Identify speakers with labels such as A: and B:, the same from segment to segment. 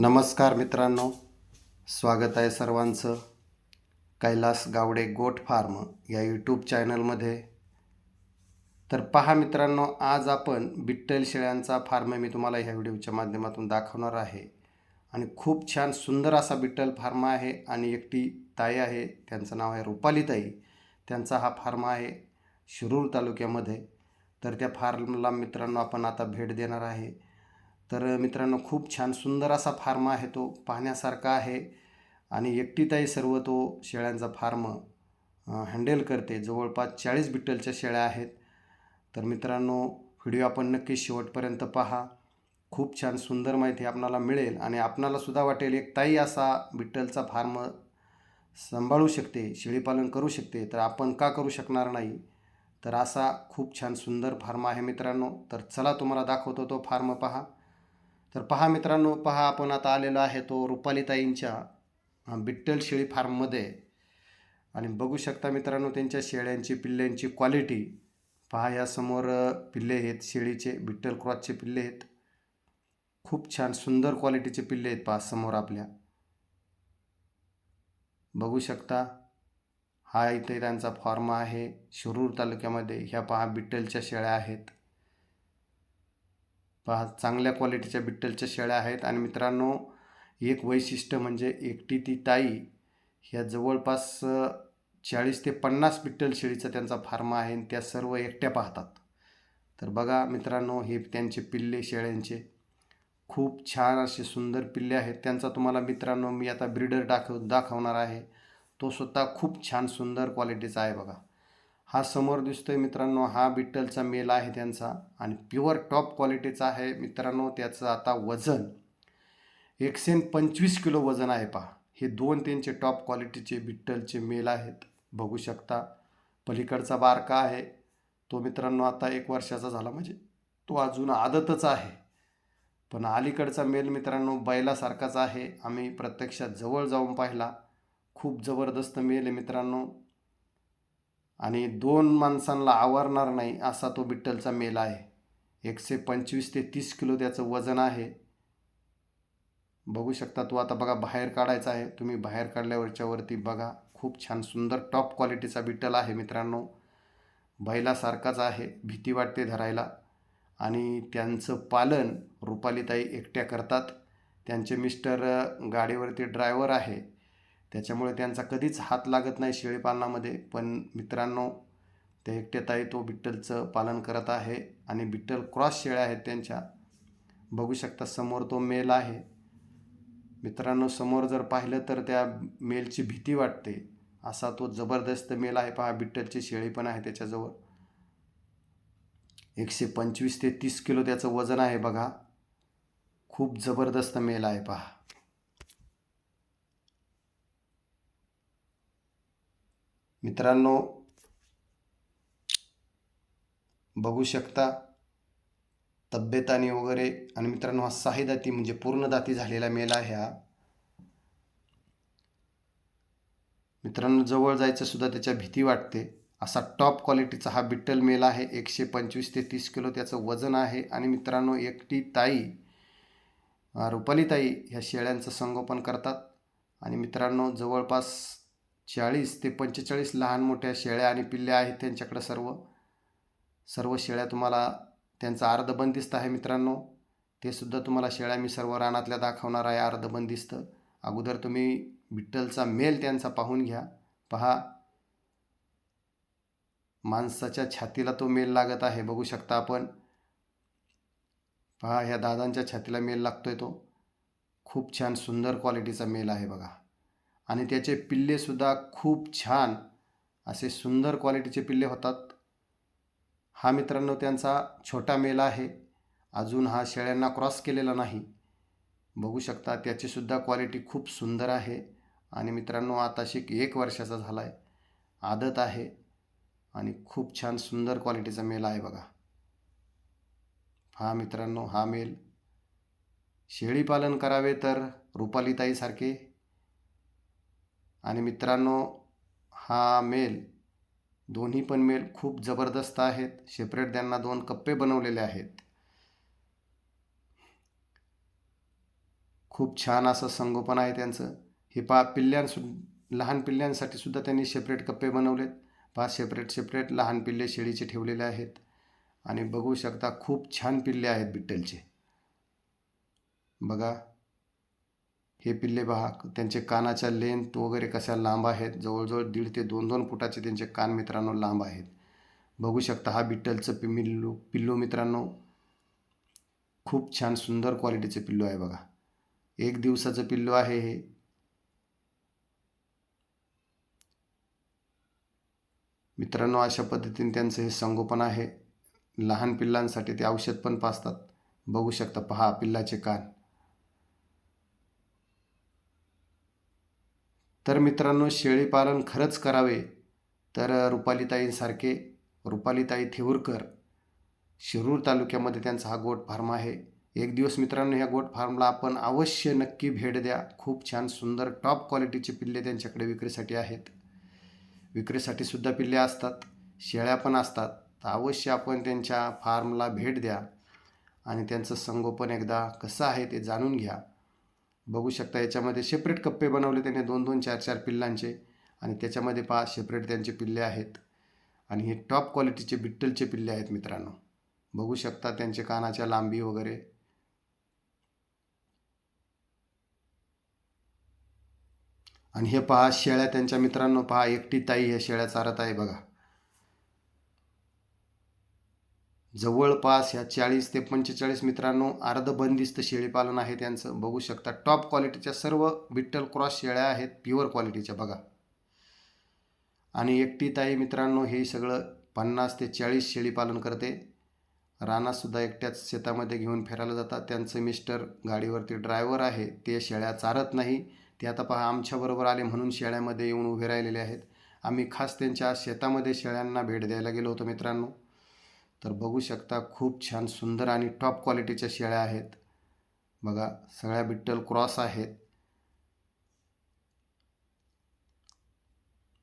A: नमस्कार मित्रांनो. स्वागत आहे सर्वांचं. कैलास गावडे गोट फार्म या यूट्यूब चॅनलमध्ये. तर पहा मित्रांनो आज आपण बिट्टल शेळ्यांचा फार्म मी तुम्हाला ह्या व्हिडिओच्या माध्यमातून दाखवणार आहे. आणि खूप छान सुंदर असा बिट्टल फार्म आहे आणि एकटी ताई आहे. त्यांचं नाव आहे रुपालीताई त्यांचा हा फार्म आहे शिरूर तालुक्यामध्ये. तर त्या फार्मला मित्रांनो आपण आता भेट देणार आहे. तर मित्रांनो खूप छान सुंदर असा फार्म आहे तो पाहण्यासारखा आहे. आणि एकटीताई सर्व तो शेळ्यांचा फार्म हँडल करते. जवळपास चाळीस बिट्टलच्या शेळ्या आहेत. तर मित्रांनो व्हिडिओ आपण नक्की शेवटपर्यंत पहा. खूप छान सुंदर माहिती आपणाला मिळेल आणि आपणालासुद्धा वाटेल एक ताई असा बिट्टलचा फार्म सांभाळू शकते शेळीपालन करू शकते. तर आपण का करू शकणार नाही? तर असा खूप छान सुंदर फार्म आहे मित्रांनो. तर चला तुम्हाला दाखवतो तो फार्म पहा. तर पहा मित्रांनो पहा आपण आता आलेलो आहे तो रुपालीताईंच्या बिट्टल शेळी फार्ममध्ये. आणि बघू शकता मित्रांनो त्यांच्या शेळ्यांची पिल्ल्यांची क्वालिटी पहा यासमोर पिल्ले आहेत शेळीचे बिट्टल क्रॉसचे पिल्ले आहेत. खूप छान सुंदर क्वालिटीचे पिल्ले आहेत पहा समोर आपल्या. बघू शकता हा इथे त्यांचा फॉर्म आहे शिरूर तालुक्यामध्ये. ह्या पहा बिट्टलच्या शेळ्या आहेत. पहा चांगल्या क्वालिटीच्या बिट्टलच्या शेळ्या आहेत. आणि मित्रांनो एक वैशिष्ट्य म्हणजे एकटी ती ताई ह्या जवळपास चाळीस ते पन्नास बिट्टल शेळीचा त्यांचा फार्म आहे आणि त्या सर्व एकट्या पाहतात. तर बघा मित्रांनो हे त्यांचे पिल्ले शेळ्यांचे खूप छान असे सुंदर पिल्ले आहेत. त्यांचा तुम्हाला मित्रांनो मी आता ब्रीडर दाखव दाखवणार आहे. तो स्वतः खूप छान सुंदर क्वालिटीचा आहे बघा. हा समोर दिसतोय मित्रांनो हा बिट्टलचा मेल आहे त्यांचा आणि प्युअर टॉप क्वालिटीचा आहे मित्रांनो त्याचं आता वजन एकशे पंचवीस किलो वजन आहे पहा. हे दोन त्यांचे टॉप क्वालिटीचे बिट्टलचे मेल आहेत. बघू शकता पलीकडचा बारका आहे. तो मित्रांनो आता एक वर्षाचा झाला म्हणजे तो अजून आदतच आहे. पण अलीकडचा मेल मित्रांनो बैलासारखाच आहे. आम्ही प्रत्यक्षात जवळ जाऊन पाहिला. खूप जबरदस्त मेल आहे मित्रांनो. आणि दोन माणसांना आवरणार नाही असा तो बिट्टलचा मेल आहे. एकशे पंचवीस ते तीस किलो त्याचं वजन आहे. बघू शकता तो आता बघा बाहेर काढायचा आहे. तुम्ही बाहेर काढल्यावरच्यावरती बघा. खूप छान सुंदर टॉप क्वालिटीचा बिट्टल आहे मित्रांनो. बैलासारखाच आहे. भीती वाटते धरायला. आणि त्यांचं पालन रुपालीताई एकट्या करतात. त्यांचे मिस्टर गाडीवरती ड्रायव्हर आहे. त्याच्यामुळे त्यांचा कधीच हात लागत नाही शेळीपालनामध्ये. पण मित्रांनो त्या एकट्याताई तो बिट्टलचं पालन करत आहे आणि बिट्टल क्रॉस शेळ्या आहेत त्यांच्या. बघू शकता समोर तो मेल आहे. मित्रांनो समोर जर पाहिलं तर त्या मेलची भीती वाटते. असा तो जबरदस्त मेल आहे. पहा बिट्टलची शेळी पण आहे त्याच्याजवळ. एकशे पंचवीस ते तीस किलो त्याचं वजन आहे बघा. खूप जबरदस्त मेल आहे पहा. मित्रांनो बघू शकता तब्येत आणि वगैरे आणि मित्रांनो हा साही दाती म्हणजे पूर्ण दाती झालेला मेला आहे हा. मित्रांनो जवळ जायचं सुद्धा त्याच्या भीती वाटते. असा टॉप क्वालिटीचा हा बिट्टल मेल आहे. एकशे पंचवीस ते तीस किलो त्याचं वजन आहे. आणि मित्रांनो एकटी ताई रुपालीताई रुपाली ताई ह्या शेळ्यांचं संगोपन करतात. आणि मित्रांनो जवळपास चाळीस ते पंचेचाळीस लहान मोठ्या शेळ्या आणि पिल्ल्या आहेत त्यांच्याकडं सर्व. सर्व शेळ्या तुम्हाला त्यांचा अर्धबंदिस्त आहे मित्रांनो. ते सुद्धा तुम्हाला शेळ्या मी सर्व रानातल्या दाखवणार आहे अर्धबंदिस्त अगोदर तुम्ही विठ्ठलचा मेल त्यांचा पाहून घ्या. पहा. माणसाच्या छातीला तो मेल लागत आहे बघू शकता आपण. पहा ह्या दादांच्या छातीला मेल लागतोय तो. खूप छान सुंदर क्वालिटीचा मेल आहे बघा. आणि त्याचे पिल्लेसुद्धा खूप छान असे सुंदर क्वालिटीचे पिल्ले होतात. हा मित्रांनो त्यांचा छोटा मेला आहे. अजून हा शेळ्यांना क्रॉस केलेला नाही. बघू शकता त्याचीसुद्धा क्वालिटी खूप सुंदर आहे. आणि मित्रांनो आता शिक एक वर्षाचा झाला आहे आदत आहे. आणि खूप छान सुंदर क्वालिटीचा मेल आहे बघा. हा मित्रांनो हा मेल. शेळी पालन करावे तर रुपालीताईसारखे आणि मित्रांनो हा मेल दोन्ही पण मेल खूप जबरदस्त आहेत. सेपरेट त्यांना दोन कप्पे बनवलेले आहेत. खूप छान असं संगोपन आहे त्यांचं. हे पा पिल्ल्यांसु लहान पिल्ल्यांसाठी सुद्धा त्यांनी सेपरेट कप्पे बनवलेत. पहा सेपरेट सेपरेट लहान पिल्ले शेळीचे ठेवलेले आहेत. आणि बघू शकता खूप छान पिल्ले आहेत बिट्टलचे. बघा. हे पिल्ले पहा त्यांचे कानाच्या लेंथ वगैरे कशा लांब आहेत? जवळजवळ दीड ते दोन दोन फुटाचे त्यांचे कान मित्रांनो लांब आहेत. बघू शकता हा बिट्टलचं पिल्लू पिल्लू मित्रांनो. खूप छान सुंदर क्वालिटीचं पिल्लू आहे बघा. एक दिवसाचं पिल्लू आहे हे. मित्रांनो अशा पद्धतीने त्यांचं हे संगोपन आहे. लहान पिल्लांसाठी ते औषध पण पाचतात बघू शकता पहा पिल्लाचे कान. तर मित्रांनो शेळीपालन खरंच करावे. तर रुपालीताईंसारखे रुपालीताई थेऊरकर शिरूर तालुक्यामध्ये त्यांचा हा गोट फार्म आहे. एक दिवस मित्रांनो ह्या गोट फार्मला आपण अवश्य नक्की भेट द्या. खूप छान सुंदर टॉप क्वालिटीचे पिल्ले त्यांच्याकडे विक्रीसाठी आहेत. विक्रीसाठी सुद्धा पिल्ले असतात शेळ्या पण असतात. तर अवश्य आपण त्यांच्या फार्मला भेट द्या. आणि त्यांचं संगोपन एकदा कसं आहे ते जाणून घ्या. बघू शकता याच्यामध्ये सेपरेट कप्पे बनवले त्याने दोन दोन चार चार पिल्लांचे. आणि त्याच्यामध्ये पहा सेपरेट त्यांचे पिल्ले आहेत. आणि हे टॉप क्वालिटीचे बिट्टलचे पिल्ले आहेत मित्रांनो. बघू शकता त्यांचे कानाच्या लांबी वगैरे. आणि हे पहा शेळ्या त्यांच्या मित्रांनो पहा एकटी ताई हे शेळ्या चारत आहे बघा. जवळपास ह्या चाळीस ते पंचेचाळीस मित्रांनो अर्धबंदिस्त शेळीपालन आहे त्यांचं. बघू शकता टॉप क्वालिटीच्या सर्व विठ्ठल क्रॉस शेळ्या आहेत प्युअर क्वालिटीच्या बघा. आणि एकटी ताई मित्रांनो हे सगळं पन्नास ते चाळीस शेळीपालन करते. रानातसुद्धा एकट्याच शेतामध्ये घेऊन फिरायला जातात. त्यांचं मिस्टर गाडीवरती ड्रायव्हर आहे. ते शेळ्या चारत नाही. ते आता पहा आमच्याबरोबर आले म्हणून शेळ्यामध्ये येऊन उभे राहिलेले आहेत. आम्ही खास त्यांच्या शेतामध्ये शेळ्यांना भेट द्यायला गेलो होतो मित्रांनो. तर बघू शकता खूप छान सुंदर आणि टॉप क्वालिटीच्या शेळ्या आहेत. बघा सगळ्या बिट्टल क्रॉस आहेत.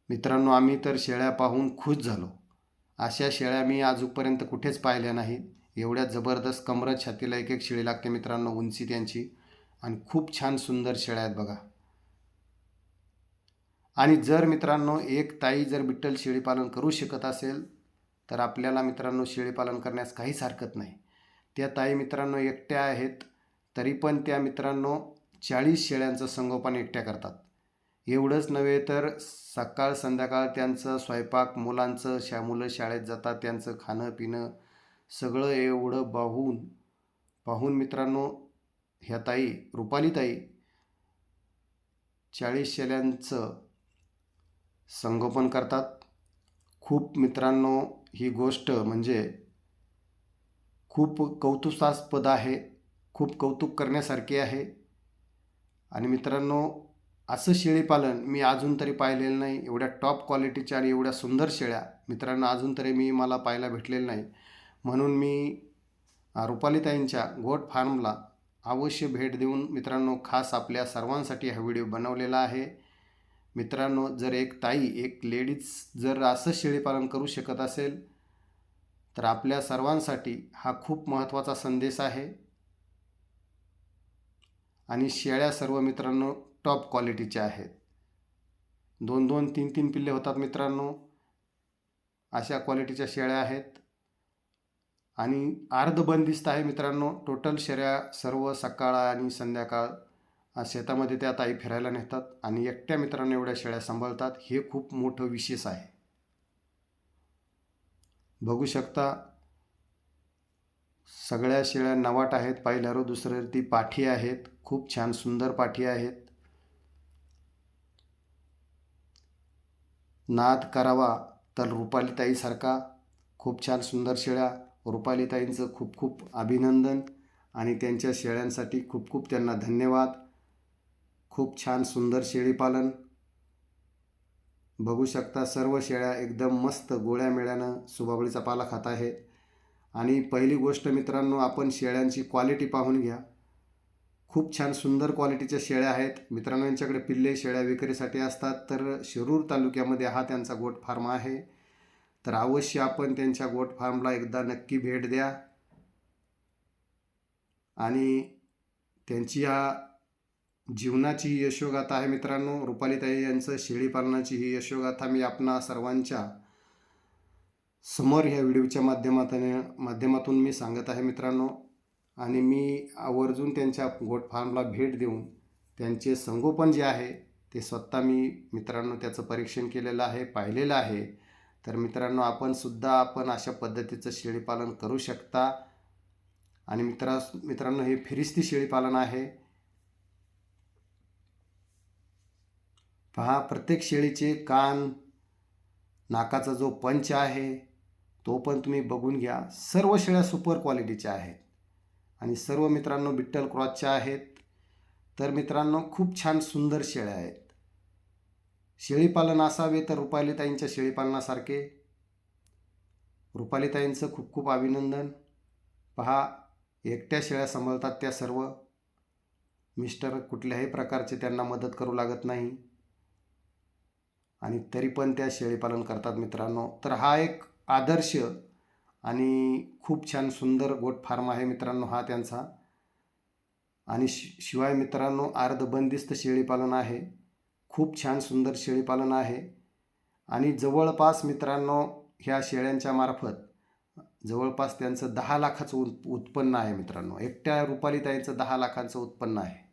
A: मित्रांनो आम्ही तर शेळ्या पाहून खुश झालो. अशा शेळ्या मी आजूपर्यंत कुठेच पाहिल्या नाहीत. एवढ्या जबरदस्त कमर छातीला एक एक शेळी लागते मित्रांनो उंची त्यांची. आणि खूप छान सुंदर शेळ्या आहेत बघा. आणि जर मित्रांनो एक ताई जर बिट्टल शेळीपालन करू शकत असेल तर आपल्याला मित्रांनो शेळीपालन करण्यास काहीच हरकत नाही. त्या ताई मित्रांनो एकट्या आहेत तरी पण त्या मित्रांनो चाळीस शेळ्यांचं संगोपन एकट्या करतात. एवढंच नव्हे तर सकाळ संध्याकाळ त्यांचं स्वयंपाक मुलांचं शा मुलं शाळेत जातात त्यांचं खाणं पिणं सगळं एवढं पाहून पाहून मित्रांनो ह्या ताई रुपाली ताई चाळीस शेळ्यांचं संगोपन करतात. खूप मित्रांनो ही गोष्ट म्हणजे खूप कौतुकास्पद आहे खूप कौतुक करण्यासारखी आहे. आणि मित्रांनो असं शेळीपालन मी अजून तरी पाहिलेलं नाही. एवढ्या टॉप क्वालिटीच्या आणि एवढ्या सुंदर शेळ्या मित्रांनो अजून तरी मी मला पाहायला भेटलेलं नाही. म्हणून मी रुपालीताईंच्या गोट फार्मला अवश्य भेट देऊन मित्रांनो खास आपल्या सर्वांसाठी हा व्हिडिओ बनवलेला आहे. मित्रांनो जर एक ताई एक लेडीज जर असं शेळीपालन करू शकत असेल तर आपल्या सर्वांसाठी हा खूप महत्त्वाचा संदेश आहे. आणि शेळ्या सर्व मित्रांनो टॉप क्वालिटीच्या आहेत. दोन दोन तीन तीन पिल्ले होतात मित्रांनो. अशा क्वालिटीच्या शेळ्या आहेत. आणि अर्धबंदिस्त आहे मित्रांनो. टोटल शेळ्या सर्व सकाळ आणि संध्याकाळ शेतामध्ये त्या ताई फिरायला नेतात आणि एकट्या मित्रांनो एवढ्या शेळ्या सांभाळतात हे खूप मोठं विशेष आहे. बघू शकता सगळ्या शेळ्या नवाट आहेत पहिल्यावर दुसऱ्या ती पाठी आहेत खूप छान सुंदर पाठी आहेत. नाद करावा तर रुपालीताईसारखा खूप छान सुंदर शेळ्या रुपालीताईंचं खूप खूप अभिनंदन आणि त्यांच्या शेळ्यांसाठी खूप खूप त्यांना धन्यवाद. खूप छान सुंदर शेळीपालन बघू शकता सर्व शेळ्या एकदम मस्त गोळ्या मेळ्यानं सुबाबळीचा पाला खात आहे. आणि पहिली गोष्ट मित्रांनो आपण शेळ्यांची क्वालिटी पाहून घ्या. खूप छान सुंदर क्वालिटीच्या शेळ्या आहेत. मित्रांनो यांच्याकडे पिल्ले शेळ्या विक्रीसाठी असतात तर शिरूर तालुक्यामध्ये हा त्यांचा गोट फार्म आहे. तर अवश्य आपण त्यांच्या गोट फार्मला एकदा नक्की भेट द्या. आणि त्यांची या जीवनाची ही यशोगाथा आहे मित्रांनो. रुपालीताई यांचं शेळीपालनाची ही यशोगाथा मी आपणा सर्वांच्या समोर ह्या व्हिडिओच्या माध्यमातून माध्यमातून मी सांगत आहे मित्रांनो. आणि मी आवर्जून त्यांच्या गोट फार्मला भेट देऊन त्यांचे संगोपन जे आहे ते स्वतः मी मित्रांनो त्याचं परीक्षण केलेलं आहे पाहिलेलं आहे. तर मित्रांनो आपण सुद्धा आपण अशा पद्धतीचं शेळीपालन करू शकता. आणि मित्रा मित्रांनो हे फिरिस्ती शेळीपालन आहे. पहा प्रत्येक शेळीचे कान नाकाचा जो पंच आहे तो पण तुम्ही बघून घ्या. सर्व शेळ्या सुपर क्वालिटीच्या आहेत. आणि सर्व मित्रांनो बिट्टल क्रॉसच्या आहेत. तर मित्रांनो खूप छान सुंदर शेळ्या आहेत. शेळीपालन असावे तर रुपालीताईंच्या शेळीपालनासारखे. रुपालीताईंचं खूप खूप अभिनंदन. पहा एकट्या शेळ्या सांभाळतात त्या सर्व. मिस्टर कुठल्याही प्रकारचे त्यांना मदत करू लागत नाही. आणि तरी पण त्या शेळीपालन करतात मित्रांनो. तर हा एक आदर्श आणि खूप छान सुंदर गोट फार्म आहे मित्रांनो हा त्यांचा. आणि शि शिवाय मित्रांनो अर्धबंदिस्त शेळीपालन आहे. खूप छान सुंदर शेळीपालन आहे. आणि जवळपास मित्रांनो ह्या शेळ्यांच्या मार्फत जवळपास त्यांचं दहा लाखाचं उत् उत्पन्न आहे मित्रांनो. एकट्या रुपालीताईंचं दहा लाखांचं उत्पन्न आहे.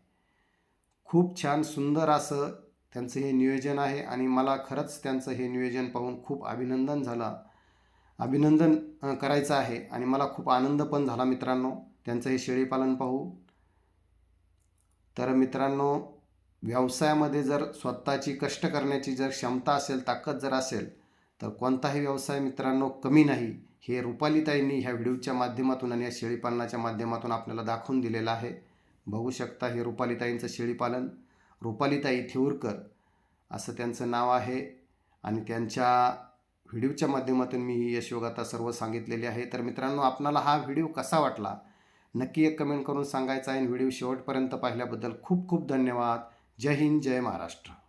A: खूप छान सुंदर असं त्यांचं हे नियोजन आहे आणि मला खरंच त्यांचं हे नियोजन पाहून खूप अभिनंदन झालं. अभिनंदन करायचं आहे आणि मला खूप आनंद पण झाला मित्रांनो. त्यांचं हे शेळीपालन पाहू. तर मित्रांनो व्यवसायामध्ये जर स्वतःची कष्ट करण्याची जर क्षमता असेल ताकद जर असेल तर कोणताही व्यवसाय मित्रांनो कमी नाही. हे रुपालीताईंनी ह्या व्हिडिओच्या माध्यमातून आणि या शेळीपालनाच्या माध्यमातून आपल्याला दाखवून दिलेलं आहे. बघू शकता हे रुपालीताईंचं शेळीपालन रुपालीताई थेऊरकर असं त्यांचं नाव आहे. आणि त्यांच्या व्हिडिओच्या माध्यमातून मी ही यशोगाथा सर्व सांगितलेली आहे. तर मित्रांनो आपणाला हा व्हिडिओ कसा वाटला? नक्की एक कमेंट करून सांगायचा आहे. व्हिडिओ शेवटपर्यंत पाहिल्याबद्दल खूप खूप धन्यवाद. जय हिंद जय महाराष्ट्र.